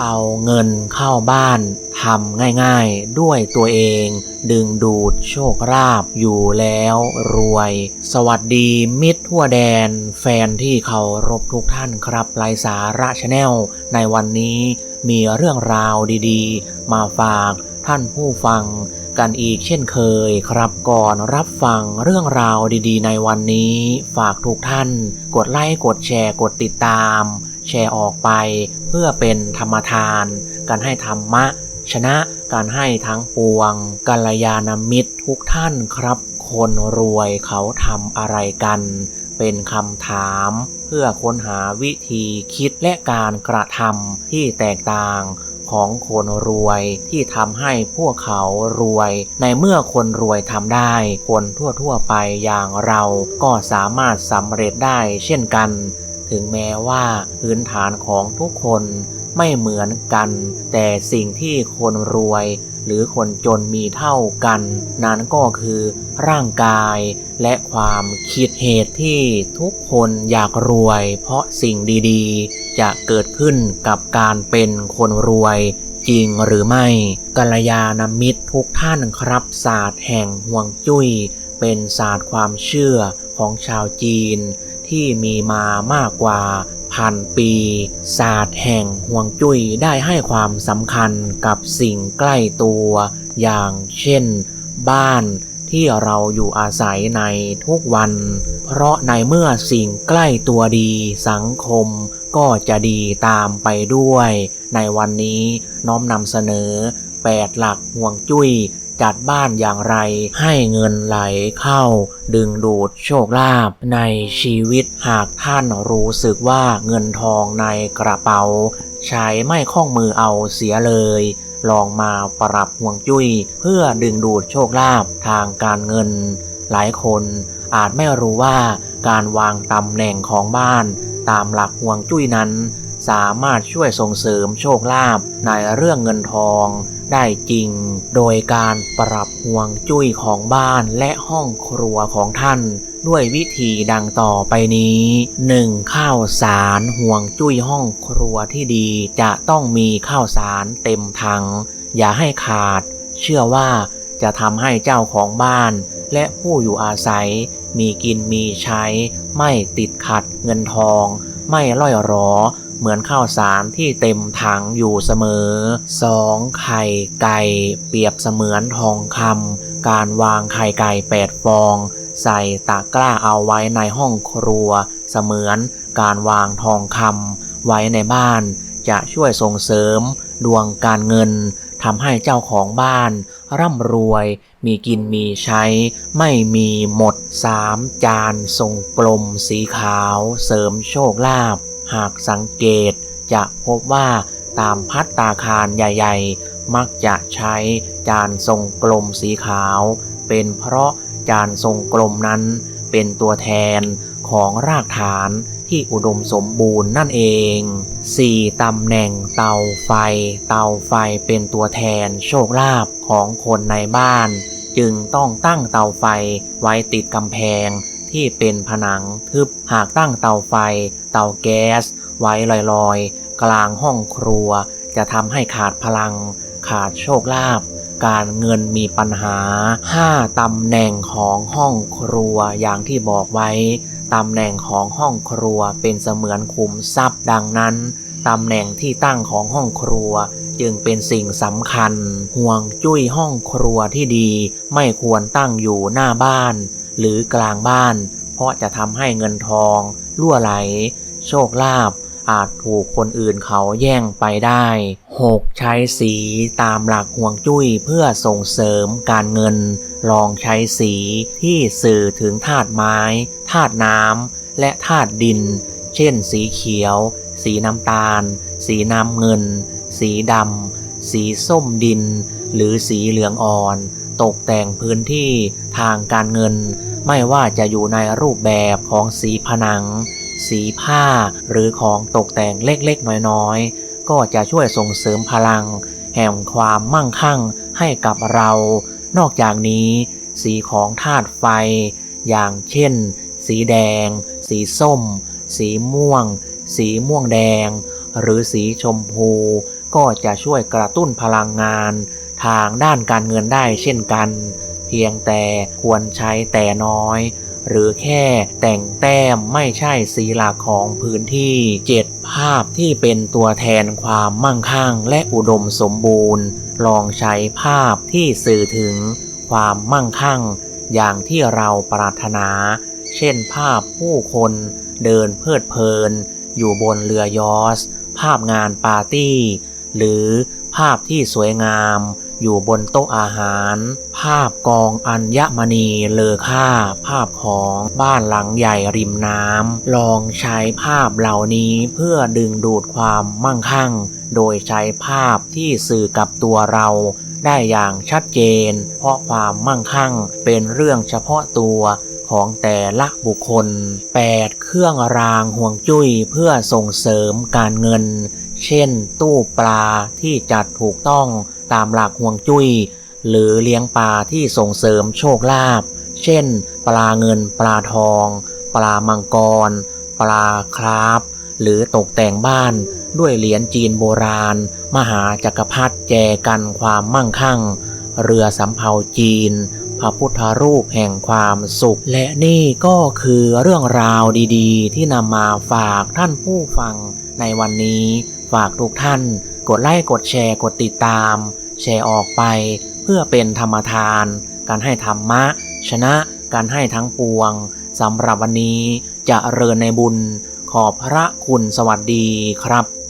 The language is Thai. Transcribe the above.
เอาเงินเข้าบ้านทำง่ายๆ ด้วยตัวเอง ดึงดูดโชคลาภอยู่แล้วรวย สวัสดีมิตร ทั่วแดนแฟนที่เคารพทุกท่านครับไลสาระชาแนลในวันนี้มีเรื่องราวดีๆ มาฝากท่านผู้ฟังกันอีกเช่นเคยครับก่อนรับฟังเรื่องราวดีๆ ในวันนี้ ฝากทุกท่าน กดไลค์กดแชร์กดติดตาม แชร์ออกไปเพื่อเป็นธรรมทาน การให้ธรรมะ ชนะการให้ทั้งปวงกัลยาณมิตรทุกท่านครับ คนรวยเขาทำอะไรกัน เป็นคำถามเพื่อค้นหาวิธีคิดและการกระทำที่แตกต่างของคนรวยที่ทำให้พวกเขารวย ในเมื่อคนรวยทำได้ คนทั่วๆไปอย่างเราก็สามารถสำเร็จได้เช่นกัน ถึงแม้ว่าพื้นฐานของทุกคนไม่เหมือนกัน แต่สิ่งที่คนรวย หรือคนจนมีเท่ากัน นั้นก็คือร่างกายและความคิดเหตุที่ทุกคนอยากรวย เพราะสิ่งดีๆ จะเกิดขึ้นกับการเป็นคนรวยจริงหรือไม่กัลยาณมิตรทุกท่านครับ ศาสตร์แห่งห่วงจุ้ย เป็นศาสตร์ความเชื่อของชาวจีนที่มีมามากกว่า พันปี ศาสตร์แห่งห่วงจุ้ยได้ให้ความสำคัญกับสิ่งใกล้ตัว อย่างเช่น บ้านที่เราอยู่อาศัยในทุกวัน เพราะในเมื่อสิ่งใกล้ตัวดีสังคมก็จะดีตามไปด้วย ในวันนี้น้อมนำเสนอ 8 หลักห่วงจุ้ย จัดบ้านอย่างไร ให้เงินไหลเข้า ดึงดูดโชคลาภในชีวิตหากท่านรู้สึกว่าเงินทองในกระเป๋า ใช้ไม่คล่องมือเอาเสียเลย ลองมาปรับห่วงจุ้ย เพื่อดึงดูดโชคลาภทางการเงิน หลายคนอาจไม่รู้ว่าการวางตำแหน่งของบ้าน ตามหลักห่วงจุ้ยนั้นสามารถช่วยส่งเสริมโชคลาภในเรื่องเงินทองได้จริงโดยการปรับห่วงจุ้ยของบ้านและห้องครัวของท่าน ด้วยวิธีดังต่อไปนี้ 1. ข้าวสารห่วงจุ้ยห้องครัวที่ดีจะต้องมีข้าวสารเต็มถัง อย่าให้ขาด เชื่อว่าจะทำให้เจ้าของบ้าน และผู้อยู่อาศัย มีกินมีใช้ ไม่ติดขัดเงินทอง ไม่ล่อยหรอ เหมือนข้าวสารที่เต็มถังอยู่เสมอ 2. ไข่ไก่เปรียบเสมือนทองคำการวางไข่ไก่แปดฟอง ใส่ตะกร้าเอาไว้ในห้องครัว เสมือนการวางทองคำไว้ในบ้าน จะช่วยส่งเสริมดวงการเงิน ทำให้เจ้าของบ้าน ร่ำรวย มีกินมีใช้ ไม่มีหมดสามจานทรงกลมสีขาว เสริมโชคลาภหากสังเกต จะพบว่าตามพัตตาคารใหญ่ ๆ มักจะใช้จานทรงกลมสีขาว เป็นเพราะจานทรงกลมนั้นเป็นตัวแทนของรากฐาน ที่อุดมสมบูรณ์นั่นเอง 4. ตำแหน่งเตาไฟ เตาไฟเป็นตัวแทนโชคลาภของคนในบ้าน จึงต้องตั้งเตาไฟไว้ติดกำแพงที่เป็นผนังทึบหากตั้งเตาไฟ เตาแก๊ส ไว้ลอยๆ กลางห้องครัว จะทำให้ขาดพลัง ขาดโชคลาภการเงินมีปัญหา 5. ตำแหน่งของห้องครัวอย่างที่บอกไว้ ตำแหน่งของห้องครัวเป็นเสมือนขุมทรัพย์ดังนั้น ตำแหน่งที่ตั้งของห้องครัวจึงเป็นสิ่งสำคัญ ห่วงจุ้ยห้องครัวที่ดีไม่ควรตั้งอยู่หน้าบ้าน หรือกลางบ้าน เพราะจะทำให้เงินทอง ล่วไหล โชคลาภ อาจถูกคนอื่นเขาแย่งไปได้ 6. ใช้สีตามหลักห่วงจุ้ยเพื่อส่งเสริมการเงิน ลองใช้สีที่สื่อถึงธาตุไม้ธาตุน้ำและธาตุดิน เช่น สีเขียว สีน้ำตาล สีน้ำเงิน สีดำสีส้มดิน หรือสีเหลืองอ่อน ตกแต่งพื้นที่ทางการเงิน ไม่ว่าจะอยู่ในรูปแบบของสีผนัง สีผ้า หรือของตกแต่งเล็กๆ น้อยๆ ก็จะช่วยส่งเสริมพลัง แห่งความมั่งคั่งให้กับเรา นอกจากนี้ สีของธาตุไฟ อย่างเช่น สีแดง สีส้ม สีม่วง สีม่วงแดง หรือสีชมพู ก็จะช่วยกระตุ้นพลังงาน ทางด้านการเงินได้เช่นกัน เพียงแต่ควรใช้แต่น้อย หรือแค่แต่งแต้มไม่ใช่สีหลักของพื้นที่เจ็ดภาพที่เป็นตัวแทนความมั่งคั่งและอุดมสมบูรณ์ ลองใช้ภาพที่สื่อถึงความมั่งคั่ง อย่างที่เราปรารถนา เช่นภาพผู้คนเดินเพลิดเพลิน อยู่บนเรือยอส ภาพงานปาร์ตี้ หรือภาพที่สวยงาม อยู่บนโต๊ะอาหาร ภาพกองอัญมณีเลอค่า ภาพของบ้านหลังใหญ่ริมน้ำลองใช้ภาพเหล่านี้เพื่อดึงดูดความมั่งคั่ง โดยใช้ภาพที่สื่อกับตัวเราได้อย่างชัดเจน เพราะความมั่งคั่งเป็นเรื่องเฉพาะตัวของแต่ละบุคคล 8. เครื่องรางห่วงจุ้ยเพื่อส่งเสริมการเงิน เช่น ตู้ปลาที่จัดถูกต้องตามหลักห่วงจุ้ย หรือเลี้ยงปลาที่ส่งเสริมโชคลาภเช่น ปลาเงินปลาทอง ปลามังกร ปลาคราฟหรือตกแต่งบ้านด้วยเหรียญจีนโบราณ มหาจักรพรรดิแจกันความมั่งคั่ง เรือสำเภาจีน พระพุทธรูปแห่งความสุข และนี่ก็คือเรื่องราวดีๆ ที่นำมาฝากท่านผู้ฟังในวันนี้ ฝากทุกท่าน กดไลค์กดแชร์กดติดตาม แชร์ออกไป เพื่อเป็นธรรมทาน การให้ธรรมะ ชนะการให้ทั้งปวงสำหรับวันนี้จะเริญในบุญขอบพระคุณสวัสดีครับ